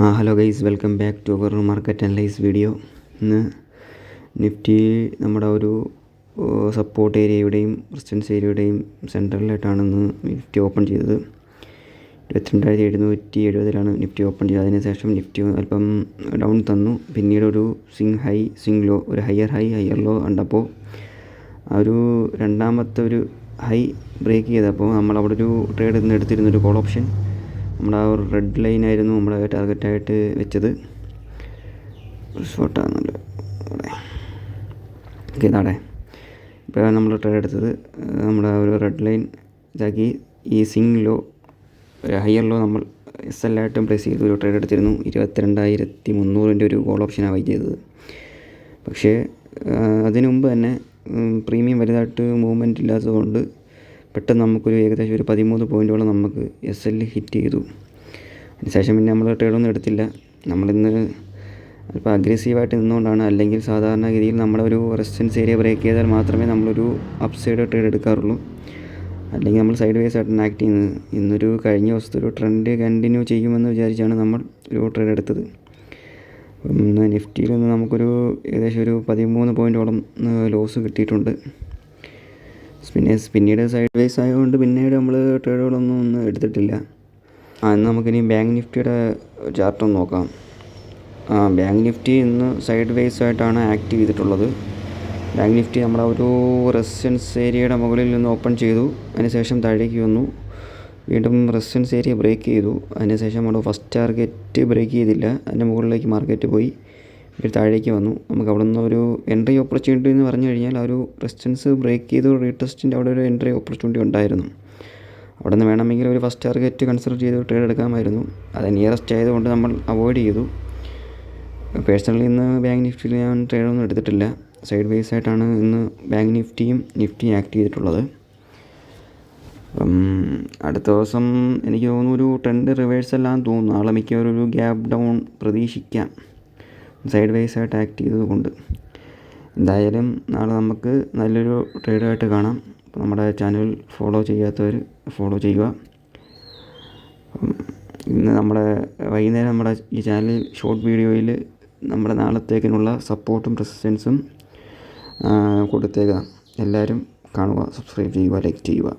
Hello guys welcome back to our market analyse video. ഇന്ന് നിഫ്റ്റി നമ്മുടെ ഒരു സപ്പോർട്ട് ഏരിയയുടെയും റെസിസ്റ്റൻസ് ഏരിയയുടെയും സെൻട്രലിലായിട്ടാണ് ഇന്ന് നിഫ്റ്റി ഓപ്പൺ ചെയ്തത്. ഇരുപത്തിരണ്ടായിരത്തി എഴുന്നൂറ്റി എഴുപതിലാണ് നിഫ്റ്റി ഓപ്പൺ ചെയ്തത്. അതിനുശേഷം നിഫ്റ്റി അല്പം ഡൗൺ തന്നു. പിന്നീട് ഒരു സ്വിങ് ഹൈ സ്വിങ് ലോ ഒരു ഹയർ ഹൈ ഹയർ ലോ കണ്ടപ്പോൾ ഒരു രണ്ടാമത്തെ ഒരു ഹൈ ബ്രേക്ക് ചെയ്തപ്പോൾ നമ്മൾ അവിടെ ഒരു ട്രേഡ് ഇന്ന് എടുത്തിരുന്നൊരു കോൾ ഓപ്ഷൻ നമ്മുടെ ആ ഒരു റെഡ് ലൈൻ ആയിരുന്നു നമ്മുടെ ടാർഗറ്റായിട്ട് വെച്ചത്. ഷോട്ടാണല്ലോ ഓക്കെ ഇതാടെ ഇപ്പോഴാണ് നമ്മൾ ട്രേഡ് എടുത്തത്. നമ്മുടെ ഒരു റെഡ് ലൈൻ ഇതാക്കി. ഈ സിംഗ് ലോ ഹയർ ലോ നമ്മൾ എസ് എൽ ആയിട്ടും പ്ലേസ് ചെയ്ത്. ഒരു ട്രേഡ് എടുത്തിരുന്നു. ഇരുപത്തിരണ്ടായിരത്തി മുന്നൂറിന്റെ ഒരു കോൾ ഓപ്ഷനാണ് വൈ ചെയ്തത്. പക്ഷേ അതിനു മുമ്പ് തന്നെ പ്രീമിയം വലുതായിട്ട് മൂവ്മെന്റ് ഇല്ലാത്തതുകൊണ്ട് പെട്ടെന്ന് നമുക്കൊരു ഏകദേശം ഒരു പതിമൂന്ന് പോയിന്റോളം നമുക്ക് എസ് എൽ ഹിറ്റ് ചെയ്തു. അതിനുശേഷം പിന്നെ നമ്മൾ ട്രേഡൊന്നും എടുത്തില്ല. നമ്മളിന്ന് അല്പം അഗ്രസീവായിട്ട് നിന്നുകൊണ്ടാണ് അല്ലെങ്കിൽ സാധാരണഗതിയിൽ നമ്മുടെ ഒരു റെസിസ്റ്റൻസ് ഏരിയ ബ്രേക്ക് ചെയ്താൽ മാത്രമേ നമ്മളൊരു അപ് സൈഡ് ട്രേഡ് എടുക്കാറുള്ളൂ. അല്ലെങ്കിൽ നമ്മൾ സൈഡ് വേസ് ആയിട്ടാണ് ആക്ട് ചെയ്യുന്നത്. ഇന്നൊരു കഴിഞ്ഞ ദിവസത്തെ ഒരു ട്രെൻഡ് കണ്ടിന്യൂ ചെയ്യുമെന്ന് വിചാരിച്ചാണ് നമ്മൾ ഒരു ട്രേഡ് എടുത്തത്. നിഫ്റ്റിയിൽ നിന്ന് നമുക്കൊരു ഏകദേശം ഒരു പതിമൂന്ന് പോയിന്റോളം ലോസ് കിട്ടിയിട്ടുണ്ട്. പിന്നെ പിന്നീട് സൈഡ് വൈസ് ആയതുകൊണ്ട് പിന്നീട് നമ്മൾ ട്രേഡുകളൊന്നും ഒന്നും എടുത്തിട്ടില്ല. ആ ഇന്ന് നമുക്കിനി ബാങ്ക് നിഫ്റ്റിയുടെ ചാർട്ടൊന്ന് നോക്കാം. ആ ബാങ്ക് നിഫ്റ്റി ഇന്ന് സൈഡ് വൈസ് ആയിട്ടാണ് ആക്ട് ചെയ്തിട്ടുള്ളത്. ബാങ്ക് നിഫ്റ്റി നമ്മുടെ ഒരു റെസിസ്റ്റൻസ് ഏരിയയുടെ മുകളിൽ നിന്ന് ഓപ്പൺ ചെയ്തു. അതിനുശേഷം താഴേക്ക് വന്നു. വീണ്ടും റെസിസ്റ്റൻസ് ഏരിയ ബ്രേക്ക് ചെയ്തു. അതിനുശേഷം നമ്മുടെ ഫസ്റ്റ് ടാർഗറ്റ് ബ്രേക്ക് ചെയ്തില്ല. അതിന്റെ മുകളിലേക്ക് മാർക്കറ്റ് പോയി. ഒരു താഴേക്ക് വന്നു. നമുക്ക് അവിടെ നിന്ന് ഒരു എൻട്രി ഓപ്പർച്യൂണിറ്റി എന്ന് പറഞ്ഞു കഴിഞ്ഞാൽ ആ ഒരു റെസിസ്റ്റൻസ് ബ്രേക്ക് ചെയ്ത് റീടെസ്റ്റിന്റെ അവിടെ ഒരു എൻട്രി ഓപ്പർച്യൂണിറ്റി ഉണ്ടായിരുന്നു. അവിടെ നിന്ന് വേണമെങ്കിൽ ഒരു ഫസ്റ്റ് ടാർഗറ്റ് കൺസിഡർ ചെയ്ത് ട്രേഡ് എടുക്കാമായിരുന്നു. അത് നിയറസ്റ്റ് ആയതുകൊണ്ട് നമ്മൾ അവോയ്ഡ് ചെയ്തു. പേഴ്സണലി ഇന്ന് ബാങ്ക് നിഫ്റ്റിയിൽ ഞാൻ ട്രേഡൊന്നും എടുത്തിട്ടില്ല. സൈഡ് വേസ് ആയിട്ടാണ് ഇന്ന് ബാങ്ക് നിഫ്റ്റിയും നിഫ്റ്റിയും ആക്ട് ചെയ്തിട്ടുള്ളത്. അടുത്ത ദിവസം എനിക്ക് തോന്നുന്നു ഒരു ട്രെൻഡ് റിവേഴ്സ് എല്ലാം തോന്നുന്നു. നാളെ മിക്കവാറും ഒരു ഡൗൺ പ്രതീക്ഷിക്കാം. സൈഡ് വേസ് ആയിട്ട് ആക്ട് ചെയ്തതുകൊണ്ട്. എന്തായാലും നാളെ നമുക്ക് നല്ലൊരു ട്രേഡായിട്ട് കാണാം. അപ്പോൾ നമ്മുടെ ചാനൽ ഫോളോ ചെയ്യാത്തവർ ഫോളോ ചെയ്യുക. ഇന്ന് നമ്മുടെ വൈകുന്നേരം നമ്മുടെ ഈ ചാനൽ ഷോർട്ട് വീഡിയോയിൽ നമ്മുടെ നാളത്തേക്കിനുള്ള സപ്പോർട്ടും റെസിസ്റ്റൻസും കൊടുത്തേക്കാം. എല്ലാവരും കാണുക സബ്സ്ക്രൈബ് ചെയ്യുക ലൈക്ക് ചെയ്യുക.